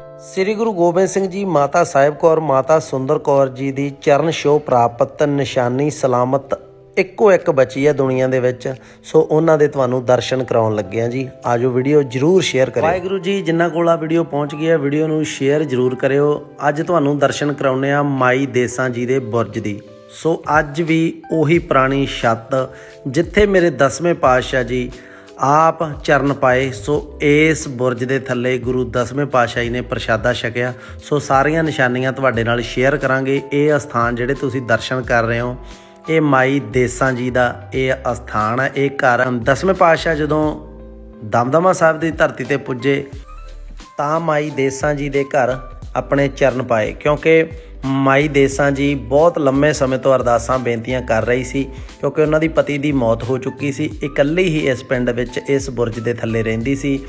ਸ੍ਰੀ ਗੁਰੂ ਗੋਬਿੰਦ ਸਿੰਘ ਜੀ, ਮਾਤਾ ਸਾਹਿਬ ਕੌਰ, ਮਾਤਾ ਸੁੰਦਰ ਕੌਰ ਜੀ ਦੀ ਚਰਨ ਛੋਹ ਪ੍ਰਾਪਤ ਨਿਸ਼ਾਨੀ ਸਲਾਮਤ ਇੱਕੋ ਇੱਕ ਬਚੀ ਹੈ ਦੁਨੀਆ ਦੇ ਵਿੱਚ। ਸੋ ਉਹਨਾਂ ਦੇ ਤੁਹਾਨੂੰ ਦਰਸ਼ਨ ਕਰਾਉਣ ਲੱਗੇ ਆ ਜੀ। ਆਜੋ ਵੀਡੀਓ ਜਰੂਰ ਸ਼ੇਅਰ ਕਰਿਓ। ਵਾਹਿਗੁਰੂ ਜੀ ਜਿੰਨਾ ਕੋਲ ਆ ਵੀਡੀਓ ਪਹੁੰਚ ਗਈ ਹੈ, ਵੀਡੀਓ ਨੂੰ ਸ਼ੇਅਰ ਜਰੂਰ ਕਰਿਓ। ਅੱਜ ਤੁਹਾਨੂੰ ਦਰਸ਼ਨ ਕਰਾਉਨੇ ਆ ਮਾਈ ਦੇਸਾਂ ਜੀ ਦੇ ਬੁਰਜ ਦੀ। ਸੋ ਅੱਜ ਵੀ ਉਹੀ ਪੁਰਾਣੀ ਛੱਤ, ਜਿੱਥੇ ਮੇਰੇ ਦਸਵੇਂ ਪਾਤਸ਼ਾਹ ਜੀ ਆਪ ਚਰਨ ਪਾਏ, ਸੋ ਇਸ ਬੁਰਜ ਦੇ ਥੱਲੇ ਗੁਰੂ ਦਸਵੇਂ ਪਾਤਸ਼ਾਹ ਜੀ ਨੇ ਪ੍ਰਸ਼ਾਦਾ ਛਕਿਆ। ਸੋ ਸਾਰੀਆਂ ਨਿਸ਼ਾਨੀਆਂ ਤੁਹਾਡੇ ਨਾਲ ਸ਼ੇਅਰ ਕਰਾਂਗੇ। ਇਹ ਅਸਥਾਨ ਜਿਹੜੇ ਤੁਸੀਂ ਦਰਸ਼ਨ ਕਰ ਰਹੇ ਹੋ, ਇਹ ਮਾਈ ਦੇਸਾਂ ਜੀ ਦਾ ਇਹ ਅਸਥਾਨ ਹੈ। ਇਹ ਘਰ ਦਸਵੇਂ ਪਾਤਸ਼ਾਹ ਜਦੋਂ ਦਮਦਮਾ ਸਾਹਿਬ ਦੀ ਧਰਤੀ ਤੇ ਪੁੱਜੇ, ਤਾਂ ਮਾਈ ਦੇਸਾਂ ਜੀ ਦੇ ਘਰ ਆਪਣੇ ਚਰਨ ਪਾਏ। ਕਿਉਂਕਿ ਮਾਈ ਦੇਸਾਂ ਜੀ ਬਹੁਤ ਲੰਮੇ ਸਮੇਂ ਤੋਂ ਅਰਦਾਸਾਂ, ਬੇਨਤੀਆਂ ਕਰ ਰਹੀ ਸੀ ਕਿਉਂਕਿ ਉਹਨਾਂ ਦੀ ਪਤੀ ਦੀ ਮੌਤ ਹੋ ਚੁੱਕੀ ਸੀ। ਇਕੱਲੀ ਹੀ ਇਸ ਪਿੰਡ ਵਿੱਚ ਇਸ ਬੁਰਜ ਦੇ ਥੱਲੇ ਰਹਿੰਦੀ ਸੀ।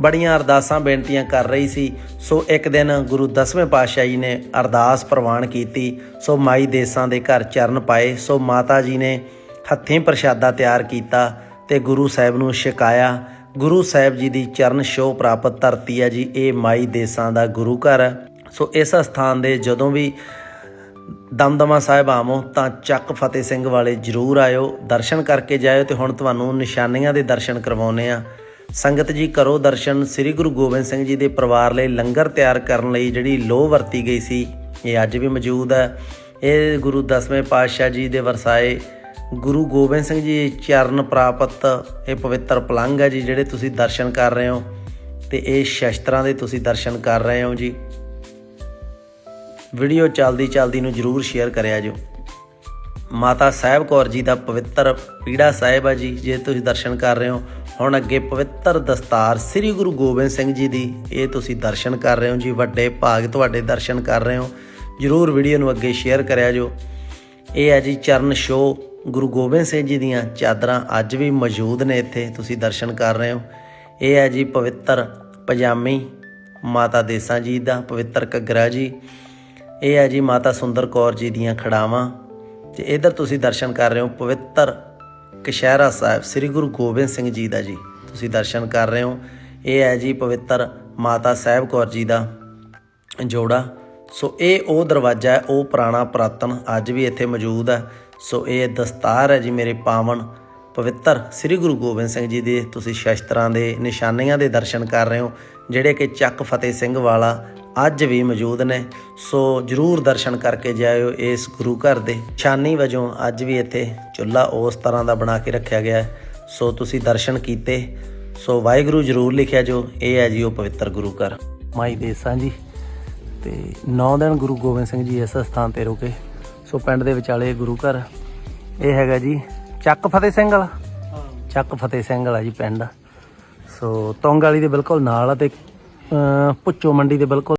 ਬੜੀਆਂ ਅਰਦਾਸਾਂ, ਬੇਨਤੀਆਂ ਕਰ ਰਹੀ ਸੀ। ਸੋ ਇੱਕ ਦਿਨ ਗੁਰੂ ਦਸਵੇਂ ਪਾਤਸ਼ਾਹ ਜੀ ਨੇ ਅਰਦਾਸ ਪ੍ਰਵਾਨ ਕੀਤੀ। ਸੋ ਮਾਈ ਦੇਸਾਂ ਦੇ ਘਰ ਚਰਨ ਪਾਏ। ਸੋ ਮਾਤਾ ਜੀ ਨੇ ਹੱਥੀਂ ਪ੍ਰਸ਼ਾਦਾ ਤਿਆਰ ਕੀਤਾ ਤੇ ਗੁਰੂ ਸਾਹਿਬ ਨੂੰ ਛਕਾਇਆ। ਗੁਰੂ ਸਾਹਿਬ ਜੀ ਦੀ ਚਰਨ ਛੋਹ ਪ੍ਰਾਪਤ ਧਰਤੀ ਹੈ ਜੀ। ਇਹ ਮਾਈ ਦੇਸਾਂ ਦਾ ਗੁਰੂ ਘਰ। ਹੈ ਸੋ ਇਸ ਸਥਾਨ ਦੇ ਜਦੋਂ ਵੀ ਦਮਦਮਾ ਸਾਹਿਬ ਆਵੋ ਤਾਂ ਚੱਕ ਫਤਿਹ ਸਿੰਘ ਵਾਲੇ ਜਰੂਰ ਆਇਓ, ਦਰਸ਼ਨ ਕਰਕੇ ਜਾਇਓ ਤੇ ਹੁਣ ਤੁਹਾਨੂੰ ਨਿਸ਼ਾਨੀਆਂ ਦੇ ਦਰਸ਼ਨ ਕਰਵਾਉਨੇ ਆ ਸੰਗਤ ਜੀ ਕਰੋ ਦਰਸ਼ਨ, ਸ੍ਰੀ ਗੁਰੂ ਗੋਬਿੰਦ ਸਿੰਘ ਜੀ ਦੇ ਪਰਿਵਾਰ ਲਈ ਲੰਗਰ ਤਿਆਰ ਕਰਨ ਲਈ ਜਿਹੜੀ ਲੋਹ ਵਰਤੀ ਗਈ ਸੀ, ਇਹ ਅੱਜ ਵੀ ਮੌਜੂਦ ਹੈ। ਇਹ ਗੁਰੂ ਦਸਵੇਂ ਪਾਤਸ਼ਾਹ ਜੀ ਦੇ ਵਰਸਾਏ ਗੁਰੂ ਗੋਬਿੰਦ ਸਿੰਘ ਜੀ ਚਰਨ ਪ੍ਰਾਪਤ, ਇਹ ਪਵਿੱਤਰ ਪਲੰਗ ਹੈ ਜੀ, ਜਿਹੜੇ ਤੁਸੀਂ ਦਰਸ਼ਨ ਕਰ ਰਹੇ ਹੋ ਤੇ ਇਹ ਸ਼ਸਤਰਾਂ ਦੇ ਤੁਸੀਂ ਦਰਸ਼ਨ ਕਰ ਰਹੇ ਹੋ ਜੀ। ਵੀਡੀਓ ਚੱਲਦੀ ਚੱਲਦੀ ਨੂੰ ਜਰੂਰ ਸ਼ੇਅਰ ਕਰਿਆ ਜੋ ਮਾਤਾ ਸਾਹਿਬ ਕੌਰ ਜੀ ਦਾ ਪਵਿੱਤਰ ਪੀੜਾ ਸਾਹਿਬ ਆ ਜੀ, ਜੇ ਤੁਸੀਂ ਦਰਸ਼ਨ ਕਰ ਰਹੇ ਹੋ, ਹੁਣ ਅੱਗੇ ਪਵਿੱਤਰ ਦਸਤਾਰ ਸ੍ਰੀ ਗੁਰੂ ਗੋਬਿੰਦ ਸਿੰਘ ਜੀ ਦੀ, ਇਹ ਤੁਸੀਂ ਦਰਸ਼ਨ ਕਰ ਰਹੇ ਹੋ ਜੀ, ਵੱਡੇ ਭਾਗ ਤੁਹਾਡੇ ਦਰਸ਼ਨ ਕਰ ਰਹੇ ਹੋ। ਜਰੂਰ ਵੀਡੀਓ ਨੂੰ ਅੱਗੇ ਸ਼ੇਅਰ ਕਰਿਆ ਜੋ ਇਹ ਹੈ ਜੀ ਚਰਨ ਛੋਹ ਗੁਰੂ ਗੋਬਿੰਦ ਸਿੰਘ ਜੀ ਦੀਆਂ ਚਾਦਰਾਂ ਅੱਜ ਵੀ ਮੌਜੂਦ ਨੇ ਇੱਥੇ, ਤੁਸੀਂ ਦਰਸ਼ਨ ਕਰ ਰਹੇ ਹੋ। ਇਹ ਹੈ ਜੀ ਪਵਿੱਤਰ ਪਜਾਮੀ ਮਾਤਾ ਦੇਸਾਂ ਜੀ ਦਾ ਪਵਿੱਤਰ ਘੱਗਰਾ ਜੀ। ਇਹ ਹੈ ਜੀ ਮਾਤਾ ਸੁੰਦਰ ਕੌਰ ਜੀ ਦੀਆਂ ਖੜਾਵਾਂ ਤੇ ਇਧਰ ਤੁਸੀਂ ਦਰਸ਼ਨ ਕਰ ਰਹੇ ਹੋ ਪਵਿੱਤਰ ਕਸ਼ਹਿਰਾ ਸਾਹਿਬ, ਸ੍ਰੀ ਗੁਰੂ ਗੋਬਿੰਦ ਸਿੰਘ ਜੀ ਦਾ ਜੀ। ਤੁਸੀਂ ਦਰਸ਼ਨ ਕਰ ਰਹੇ ਹੋ, ਇਹ ਹੈ ਜੀ ਪਵਿੱਤਰ ਮਾਤਾ ਸਾਹਿਬ ਕੌਰ ਜੀ ਦਾ ਜੋੜਾ। ਸੋ ਇਹ ਉਹ ਦਰਵਾਜ਼ਾ ਹੈ, ਉਹ ਪੁਰਾਣਾ ਪ੍ਰਾਤਨ ਅੱਜ ਵੀ ਇੱਥੇ ਮੌਜੂਦ ਹੈ। ਸੋ ਇਹ ਦਸਤਾਰ ਹੈ ਜੀ ਮੇਰੇ ਪਾਵਨ ਪਵਿੱਤਰ। ਸ੍ਰੀ ਗੁਰੂ ਗੋਬਿੰਦ ਸਿੰਘ ਜੀ ਦੇ ਤੁਸੀਂ ਸ਼ਸਤਰਾਂ ਦੇ ਨਿਸ਼ਾਨੀਆਂ ਦੇ ਦਰਸ਼ਨ ਕਰ ਰਹੇ ਹੋ, ਜਿਹੜੇ ਕਿ ਚੱਕ ਫਤਿਹ ਸਿੰਘ ਵਾਲਾ ਅੱਜ ਵੀ ਮੌਜੂਦ ਨੇ। ਸੋ ਜਰੂਰ ਦਰਸ਼ਨ ਕਰਕੇ ਜਾਇਓ ਇਸ ਗੁਰੂ ਘਰ ਦੇ। ਛਾਨੀ ਵਜੋਂ ਅੱਜ ਵੀ ਇੱਥੇ ਚੁੱਲ੍ਹਾ ਉਸ ਤਰ੍ਹਾਂ ਦਾ ਬਣਾ ਕੇ ਰੱਖਿਆ ਗਿਆ ਸੋ ਤੁਸੀਂ ਦਰਸ਼ਨ ਕੀਤੇ। ਸੋ ਵਾਹਿਗੁਰੂ ਜਰੂਰ ਲਿਖਿਆ ਜੋ ਇਹ ਹੈ ਜੀ ਉਹ ਪਵਿੱਤਰ ਗੁਰੂ ਘਰ। ਮਾਈ ਦੇਸਾਂ ਜੀ ਤੇ 9 ਦਿਨ ਗੁਰੂ ਗੋਬਿੰਦ ਸਿੰਘ ਜੀ ਇਸ ਸਥਾਨ ਤੇ ਰੁਕੇ। ਸੋ ਪਿੰਡ ਦੇ ਵਿਚਾਲੇ ਗੁਰੂ ਘਰ। ਇਹ ਹੈਗਾ ਜੀ ਚੱਕ ਫਤਿਹ ਸਿੰਘ ਵਾਲਾ। ਚੱਕ ਫਤਿਹ ਸਿੰਘ ਵਾਲਾ ਜੀ ਪਿੰਡ। ਸੋ ਤੌਂਗ ਵਾਲੀ ਦੇ ਬਿਲਕੁਲ ਨਾਲ ਆ ਤੇ ਅਹ, ਭੁੱਚੋ ਮੰਡੀ ਦੇ ਬਿਲਕੁਲ